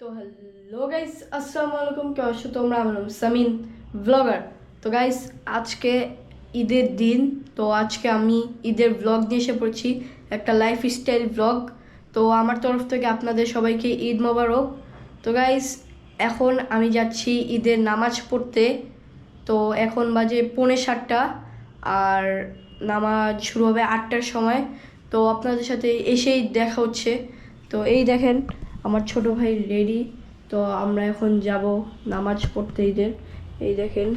তো hello guys আসসালামু আলাইকুম কেমন আছো তোমরা আমার সামিন ব্লগার তো গাইস আজকে ঈদের দিন, তো আজকে আমি ঈদের ব্লগ নিয়ে এসে পড়ছি, একটা লাইফ স্টাইল ব্লগ তো আমার তরফ থেকে আপনাদের সবাইকে ঈদ মোবারক। তো গাইস এখন আমি যাচ্ছি ঈদের নামাজ পড়তে। তো এখন বাজে পৌনে সাতটা, আর নামাজ শুরু হবে আটটার সময়। তো আপনাদের সাথে এসেই দেখা হচ্ছে। তো এই দেখেন আমার ছোট ভাই রেডি, তো আমরা এখন যাব নামাজ পড়তে ঈদের। এই দেখেন,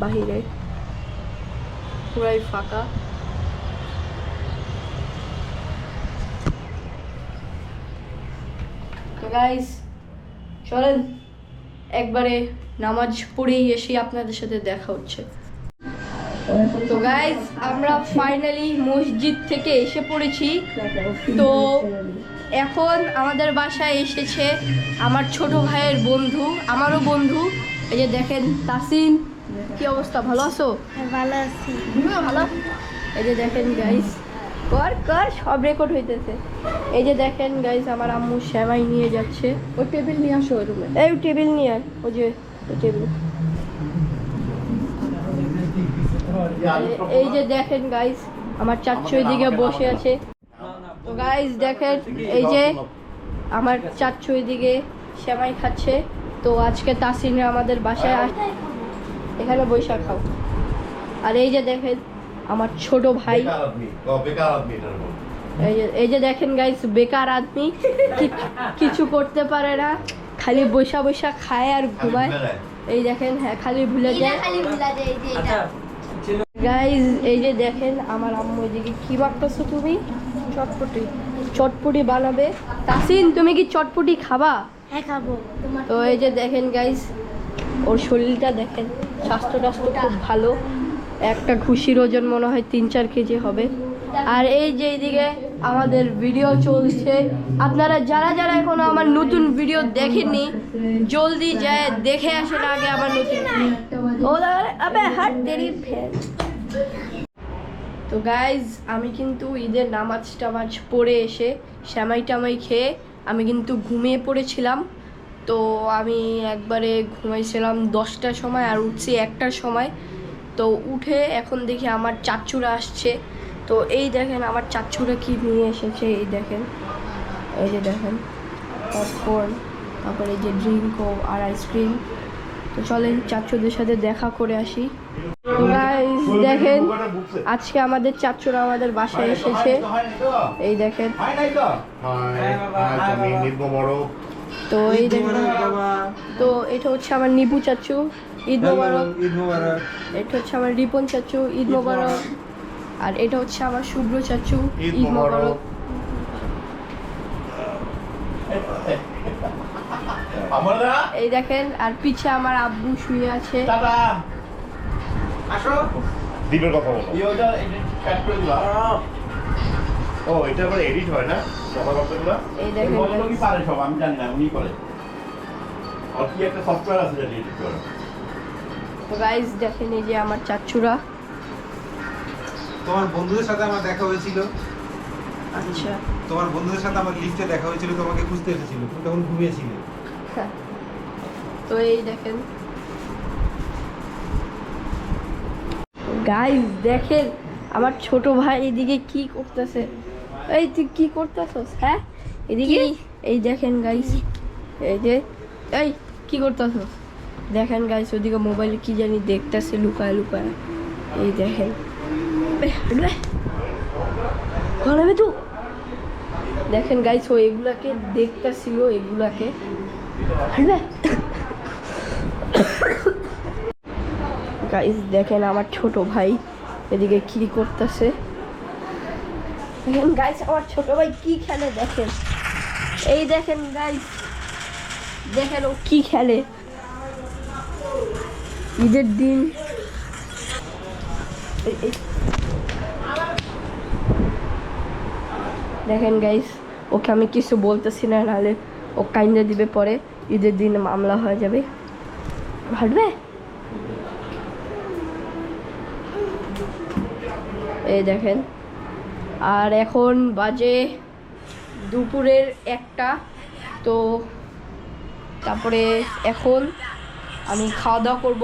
বাহিরে। পুরাই ফাঁকা। গাইস চলেন। একবারে নামাজ পড়েই এসে আপনাদের সাথে দেখা হচ্ছে। তো গাইজ আমরা ফাইনালি মসজিদ থেকে এসে পড়েছি। তো এখন আমাদের বাসায় এসেছে আমার ছোট ভাইয়ের বন্ধু আমারও বন্ধু। এই যে দেখেন তাসিন কি অবস্থা? ভালো আছো? ভালো আছি। ভালো? এই যে দেখেন গাইস কর কর সব রেকর্ড হইতেছে। এই যে দেখেন গাইস আমার আম্মু শ্যামাই নিয়ে যাচ্ছে। ওই টেবিল নিয়ে আসো ওই রুমে এই টেবিল নিয়ে আয়, ওই যে ওই টেবিল এই যে দেখেন গাইস আমার চাচ্চু এদিকে বসে আছে। তো গাইস দেখেন এই যে আমার চাচ্চু এদিকে সেমাই খাচ্ছে। তো আজকে তাসিনে আমাদের বাসায় আস এখানে বৈশাখ খাও। আর এই যে দেখেন আমার ছোট ভাই। এই যে এই যে দেখেন গাইস বেকার আদমি। কিছু করতে পারে না। খালি বৈশা বৈশা খায় আর ঘুমায়। এই দেখেন হ্যাঁ খালি ভুলে এটা যায়। খালি ভুলা যায় যে এটা। গাইজ এই যে দেখেন আমার আম্মু এদিকে কি বাকতেছো তুমি? চটপটি। চটপটি বানাবে। তাসিন তুমি কি চটপটি খাবা? হ্যাঁ খাব। তো এই যে দেখেন গাইজ ওর শরীরটা দেখেন স্বাস্থ্য টাস্থ্য খুব ভালো। একটা খুশির ওজন মনে হয় তিন চার কেজি হবে। আর এই যে এইদিকে আমাদের ভিডিও চলছে। আপনারা যারা যারা এখনও আমার নতুন ভিডিও দেখেননি জলদি যায় দেখে আসেন আগে আমার নতুন ও আবে হাট তেরি ফ্যান। তো গাইজ আমি কিন্তু ঈদের নামাজ টামাজ পড়ে এসে শ্যামাই টামাই খেয়ে আমি কিন্তু ঘুমিয়ে পড়েছিলাম। তো আমি একবারে ঘুমাইছিলাম দশটার সময় আর উঠছি একটার সময়। তো উঠে এখন দেখি আমার চাচ্চুরা আসছে। তো এই দেখেন আমার চাচ্চুরা কি নিয়ে এসেছে, এই দেখেন। এই যে দেখেন পপকর্ন তারপরে এই যে ড্রিঙ্কও আর আইসক্রিম তো চলেন চাচ্চুদের সাথে দেখা করে আসি। গাইজ দেখেন আজকে আমাদের চাচ্চুরা আমাদের বাসায় এসেছে। হয় নাই তো? এই দেখেন। তো? হয়, হয়, নির্ম বড়। তো এই দেখেন তো এটা হচ্ছে আমার নিপু চাচ্চু ঈদ মোবারক। এটা হচ্ছে আমার রিপন চাচ্চু ঈদ মোবারক। আর এটা হচ্ছে আমার শুভ্র চাচ্চু ঈদ মোবারক। এই দেখেন আর পিছে আমার আব্বু শুয়ে আছে। দ্বীপের কথা বলো। ও, এটা আবার edit হয় না? কথাবার্তাগুলো? এই দেখেন কি পারে সব? আমি জানি না, উনিই করে। আর কি একটা আছে যেটা edit করে। দেখেন এই যে আমার তোমার বন্ধুদের সাথে আমার দেখা হয়েছিল আচ্ছা তোমার বন্ধুদের সাথে আমার লিফটে দেখা হয়েছিল তোমাকে খুঁজতে এসেছিল তুমি তখন ঘুমিয়েছিলে তো এই দেখেন গাইজ দেখেন আমার ছোট ভাই এদিকে কি করতেছে? এই তুই কি করতেছস হ্যাঁ? এদিকে? এই দেখেন গাইজ এই যে এই কি করতেছস? দেখেন গাইজ ওদিকে মোবাইলে কি জানি দেখতেছে লুকায় লুকায়। এই দেখেন। ঘরে তু। দেখেন গাইজ ও এগুলাকে দেখতেছিল এগুলাকে। হাঁটবে গাইস দেখেন আমার ছোট ভাই এদিকে কি করতেছে। দেখেন গাইস আমার ছোট ভাই কি খেলে দেখেন। এই দেখেন গাইস দেখেন ও কি খেলে। ঈদের দিন। দেখেন গাইস ওকে আমি কিছু বলতেছি না, নাহলে ও কাইন্দা দিবে পরে। ঈদের দিন মামলা হয়ে যাবে। হাঁটবে এই দেখেন। আর এখন বাজে দুপুরের একটা। তো তারপরে এখন আমি খাওয়া দাওয়া করব।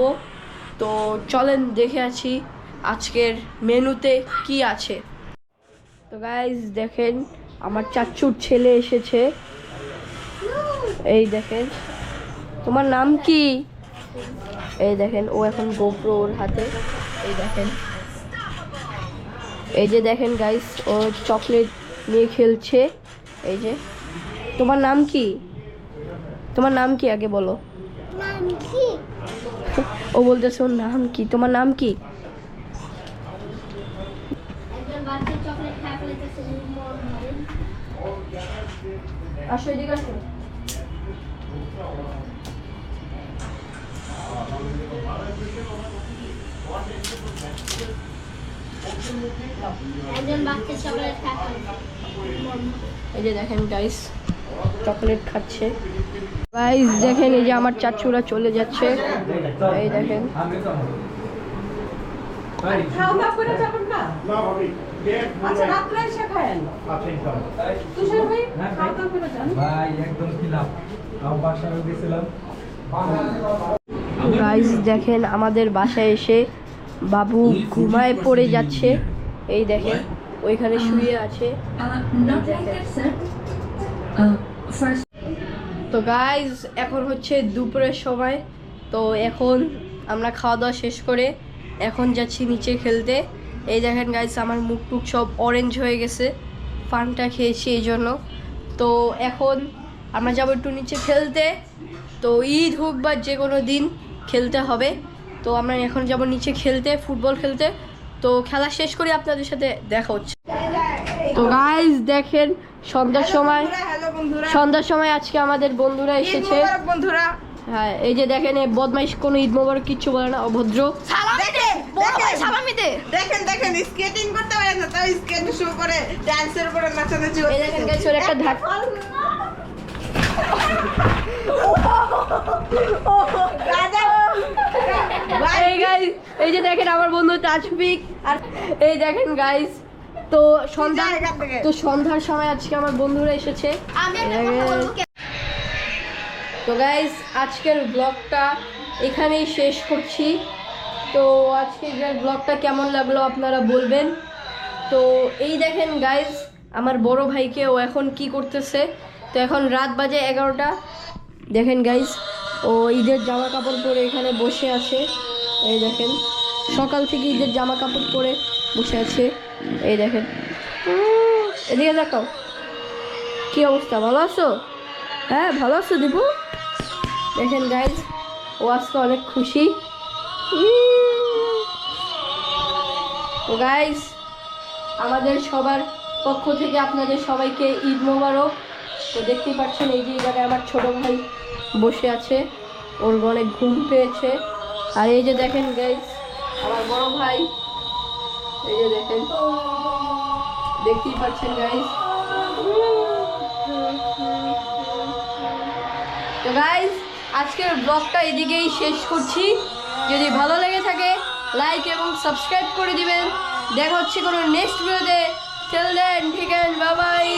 তো চলেন দেখে আছি আজকের মেনুতে কি আছে। তো গাইজ দেখেন, আমার চাচুর ছেলে এসেছে। এই দেখেন, তোমার নাম কি? এই দেখেন, ও এখন গোপ্রো ওর হাতে। এই দেখেন। এই যে দেখেন গাইস ও চকলেট নিয়ে খেলছে। এই যে। তোমার নাম কি? তোমার নাম কি আগে বলো? নাম কি? ও বলতেছে ওর নাম কি? তোমার নাম কি? আসো এদিকে আসো। এই যে দেখেন গাইস চকলেট খাচ্ছে। গাইস দেখেন এই যে আমার চাচুরা চলে যাচ্ছে। এই দেখেন। না? আচ্ছা গাইস দেখেন আমাদের বাসায় এসে বাবু ঘুমায় পড়ে যাচ্ছে। এই দেখেন, ওইখানে শুয়ে আছে। তো গাইজ এখন হচ্ছে দুপুরের সময়। তো এখন আমরা খাওয়া দাওয়া শেষ করে এখন যাচ্ছি নিচে খেলতে। এই দেখেন গাইজ আমার মুখ টুক সব অরেঞ্জ হয়ে গেছে। পানটা খেয়েছি এই জন্য। তো এখন আমরা যাব একটু নিচে খেলতে। তো ঈদ হোক বা যে কোনো দিন খেলতে হবে। তো আমরা এখন যাব নিচে খেলতে ফুটবল খেলতে তো খেলা শেষ করে আপনাদের সাথে দেখা হচ্ছে তো গাইজ দেখেন সন্ধ্যার সময় সন্ধ্যার সময় আজকে আমাদের বন্ধুরা এসেছে বন্ধুরা হ্যাঁ এই যে দেখেন এই বদমাইশ কোনো ঈদ মোবারক কিচ্ছু বলে না অভদ্র দেখেন দেখেন দেখেন স্কেটিং করতে পারে না তাও স্কেট শো করে ডান্সের উপরে নাচানাচি এই দেখেন গাইস ওর একটা ধাক এই গাইস এই যে দেখেন আমার বন্ধু তাজফিক আর এই দেখেন গাইস তো সন্ধ্যা। তো সন্ধ্যার সময় আজকে আমার বন্ধুরা এসেছে। তো গাইস আজকের ব্লগটা এখানেই শেষ করছি। তো আজকের ব্লগটা কেমন লাগল আপনারা বলবেন। তো এই দেখেন গাইস আমার বড় ভাইকে ও এখন কি করতেছে। তো এখন রাত বাজে এগারোটা। দেখেন গাইস ও ঈদের জামা কাপড় পরে এখানে বসে আছে। এই দেখেন, সকাল থেকে ঈদের জামা কাপড় পরে বসে আছে। এই দেখেন, এদিকে দেখাও, কি অবস্থা, ভালো আছো? হ্যাঁ ভালো আছো দীপু? দেখেন গাইজ ও আজকে অনেক খুশি। তো গাইজ আমাদের সবার পক্ষ থেকে আপনাদের সবাইকে ঈদ মোবারক। তো দেখতেই পাচ্ছেন, এই যে জায়গায় আমার ছোট ভাই বসে আছে। ওর অনেক ঘুম পেয়েছে। আর এই যে দেখেন গাইজ আমার বড় ভাই, এই যে দেখেন। দেখতেই পাচ্ছেন গাইজ তো গাইজ আজকের ব্লগটা এদিকেই শেষ করছি। যদি ভালো লেগে থাকে লাইক এবং সাবস্ক্রাইব করে দিবেন। দেখা হচ্ছে কোনো নেক্সট ভিডিওতে টেল দেন ঠিক আছে বাবাই